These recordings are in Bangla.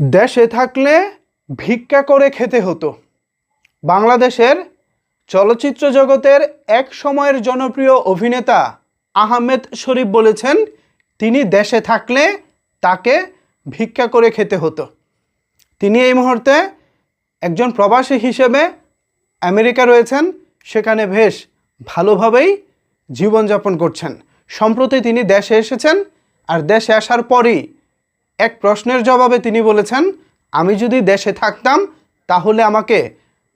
দেশে থাকলে ভিক্ষা করে খেতে হতো। বাংলাদেশের চলচ্চিত্র জগতের এক সময়ের জনপ্রিয় অভিনেতা আহমেদ শরীফ বলেছেন, তিনি দেশে থাকলে তাকে ভিক্ষা করে খেতে হতো। তিনি এই মুহূর্তে একজন প্রবাসী হিসেবে আমেরিকা রয়েছেন, সেখানে বেশ ভালোভাবেই জীবনযাপন করছেন। সম্প্রতি তিনি দেশে এসেছেন, আর দেশে আসার পরই এক প্রশ্নের জবাবে তিনি বলেছেন, আমি যদি দেশে থাকতাম, তাহলে আমাকে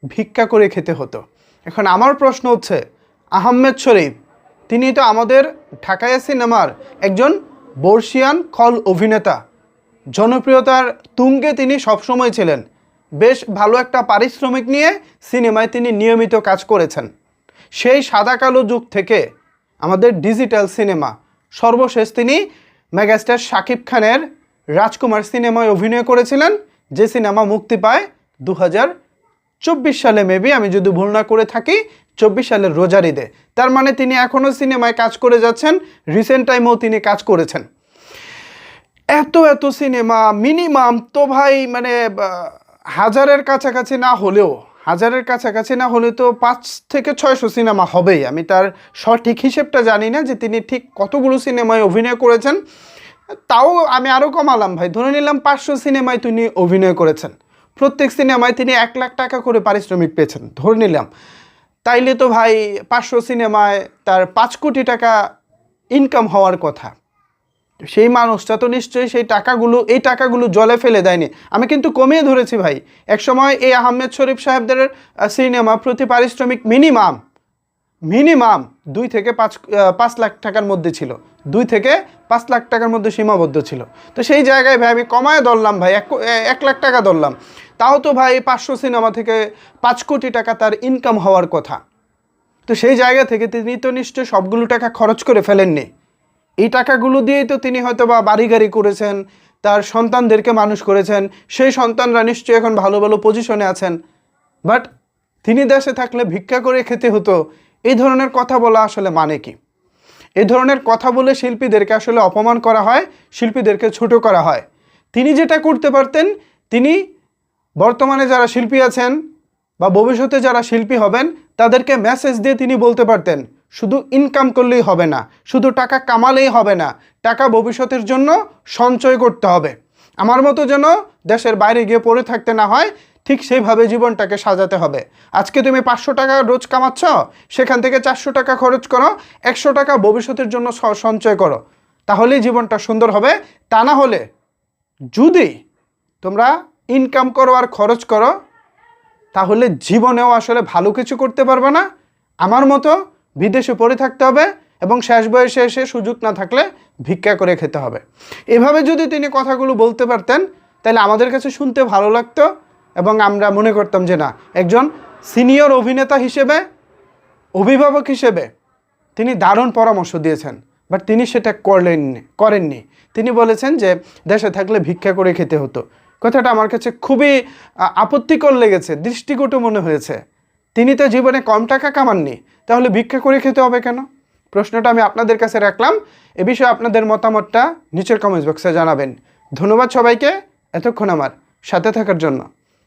ভিক্ষা করে খেতে হতো। এখন আমার প্রশ্ন হচ্ছে, আহমেদ শরীফ, তিনি তো আমাদের ঢাকায়া সিনেমার একজন বর্ষিয়ান খল অভিনেতা। জনপ্রিয়তার তুঙ্গে তিনি সবসময় ছিলেন। বেশ ভালো একটা পারিশ্রমিক নিয়ে সিনেমায় তিনি নিয়মিত কাজ করেছেন। সেই সাদা কালো যুগ থেকে আমাদের ডিজিটাল সিনেমা, সর্বশেষ তিনি মেগাস্টার শাকিব খানের রাজকুমার সিনেমায় অভিনয় করেছিলেন, যে সিনেমা মুক্তি পায় দু চব্বিশ সালে, মেবি, আমি যদি ভুল না করে থাকি, চব্বিশ সালের রোজার ঈদে তার মানে তিনি এখনও সিনেমায় কাজ করে যাচ্ছেন রিসেন্ট টাইমেও তিনি কাজ করেছেন। এত এত সিনেমা মিনিমাম তো ভাই মানে হাজারের কাছাকাছি না হলেও, হাজারের কাছাকাছি না হলে তো পাঁচ থেকে ছয়শো সিনেমা হবেই। আমি তার সঠিক হিসেবটা জানি না যে তিনি ঠিক কতগুলো সিনেমায় অভিনয় করেছেন। তাও আমি আরও কমালাম ভাই। ধরে নিলাম পাঁচশো সিনেমায় তিনি অভিনয় করেছেন। প্রত্যেক সিনেমায় তিনি এক লাখ টাকা করে পারিশ্রমিক পেয়েছেন, ধরে নিলাম। তাইলে তো ভাই পাঁচশো সিনেমায় তার পাঁচ কোটি টাকা ইনকাম হওয়ার কথা। সেই মানুষটা তো নিশ্চয়ই সেই টাকাগুলো, এই টাকাগুলো জলে ফেলে দেয়নি। আমি কিন্তু কমিয়ে ধরেছি ভাই। একসময় এই আহমেদ শরীফ সাহেবদের সিনেমা প্রতি পারিশ্রমিক মিনিমাম মিনিমাম দুই থেকে পাঁচ পাঁচ লাখ টাকার মধ্যে ছিল। দুই থেকে পাঁচ লাখ টাকার মধ্যে সীমাবদ্ধ ছিল। তো সেই জায়গায় ভাই আমি কমায় ধরলাম ভাই, এক এক লাখ টাকা ধরলাম। তাও তো ভাই পাঁচশো সিনেমা থেকে পাঁচ কোটি টাকা তার ইনকাম হওয়ার কথা। তো সেই জায়গা থেকে তিনি তো নিশ্চয়ই সবগুলো টাকা খরচ করে ফেলেননি। এই টাকাগুলো দিয়েই তো তিনি হয়তো বা বাড়ি গাড়ি করেছেন, তার সন্তানদেরকে মানুষ করেছেন, সেই সন্তানরা নিশ্চয়ই এখন ভালো ভালো পজিশনে আছেন। বাট তিনি দেশে থাকলে ভিক্ষা করে খেতে হতো এই ধরনের কথা বলা আসলে মানে কি? এই ধরনের কথা বলে শিল্পীদেরকে আসলে অপমান করা হয়, শিল্পীদেরকে ছোট করা হয়। তিনি যেটা করতে পারতেন, তিনি বর্তমানে যারা শিল্পী আছেন বা ভবিষ্যতে যারা শিল্পী হবেন, তাদেরকে মেসেজ দিয়ে তিনি বলতে পারতেন, শুধু ইনকাম করলেই হবে না, শুধু টাকা কামালেই হবে না, টাকা ভবিষ্যতের জন্য সঞ্চয় করতে হবে। আমার মতো যেন দেশের বাইরে গিয়ে পড়ে থাকতে না হয় ঠিক সেইভাবে জীবনটাকে সাজাতে হবে। আজকে তুমি পাঁচশো টাকা রোজ কামাচ্ছ, সেখান থেকে চারশো টাকা খরচ করো, একশো টাকা ভবিষ্যতের জন্য সঞ্চয় করো। তাহলেই জীবনটা সুন্দর হবে। তা না হলে যদি তোমরা ইনকাম করো আর খরচ করো, তাহলে জীবনেও আসলে ভালো কিছু করতে পারবে না। আমার মতো বিদেশে পড়ে থাকতে হবে এবং শেষ বয়সে এসে সুযোগ না থাকলে ভিক্ষা করে খেতে হবে। এভাবে যদি তিনি কথাগুলো বলতে পারতেন, তাহলে আমাদের কাছে শুনতে ভালো লাগতো। এবং আমরা মনে করতাম যে না, একজন সিনিয়র অভিনেতা হিসেবে, অভিভাবক হিসেবে তিনি দারুণ পরামর্শ দিয়েছেন বাট তিনি সেটা করলেননি, করেননি। তিনি বলেছেন যে দেশে থাকলে ভিক্ষা করে খেতে হতো। কথাটা আমার কাছে খুবই আপত্তিকর লেগেছে, দৃষ্টিকটু মনে হয়েছে। তিনি তো জীবনে কম টাকা কামাননি, তাহলে ভিক্ষা করে খেতে হবে কেন? প্রশ্নটা আমি আপনাদের কাছে রাখলাম, এ বিষয়ে আপনাদের মতামতটা নিচের কমেন্টস বক্সে জানাবেন। ধন্যবাদ সবাইকে, এতক্ষণ আমার সাথে থাকার জন্য।